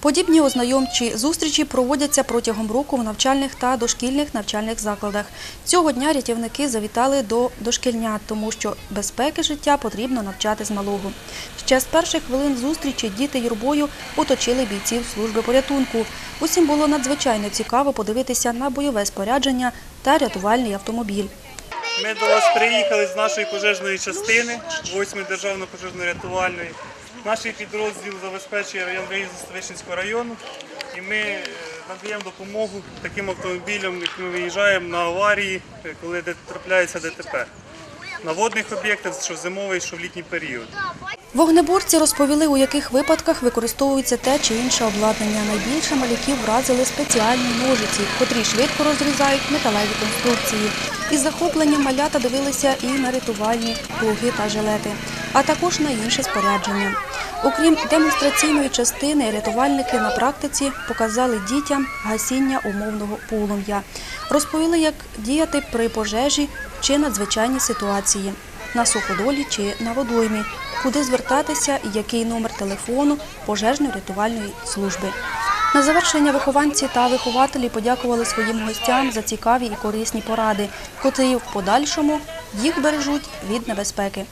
Подібні ознайомчі зустрічі проводяться протягом року в навчальних та дошкільних навчальних закладах. Цього дня рятівники завітали до дошкільнят, тому що безпеки життя потрібно навчати з малого. Ще з перших хвилин зустрічі діти юрбою оточили бійців служби порятунку. Усім було надзвичайно цікаво подивитися на бойове спорядження та рятувальний автомобіль. Ми до вас приїхали з нашої пожежної частини, 8-ї державної пожежно-рятувальної. Наш підрозділ забезпечує район виїзду району і ми е, надаємо допомогу таким автомобілям, як ми виїжджаємо на аварії, е, коли трапляється ДТП. На водних об'єктах, що в зимовий, що в літній період. Вогнеборці розповіли, у яких випадках використовується те чи інше обладнання. Найбільше малюків вразили спеціальні ножиці, котрі швидко розрізають металеві конструкції. Із захопленням малята дивилися і на рятувальні плуги та жилети, а також на інше спорядження. Окрім демонстраційної частини, рятувальники на практиці показали дітям гасіння умовного полум'я. Розповіли, як діяти при пожежі чи надзвичайній ситуації на суходолі чи на водоймі, куди звертатися і який номер телефону пожежно-рятувальної служби. На завершення вихованці та вихователі подякували своїм гостям за цікаві і корисні поради, котрі в подальшому їх бережуть від небезпеки.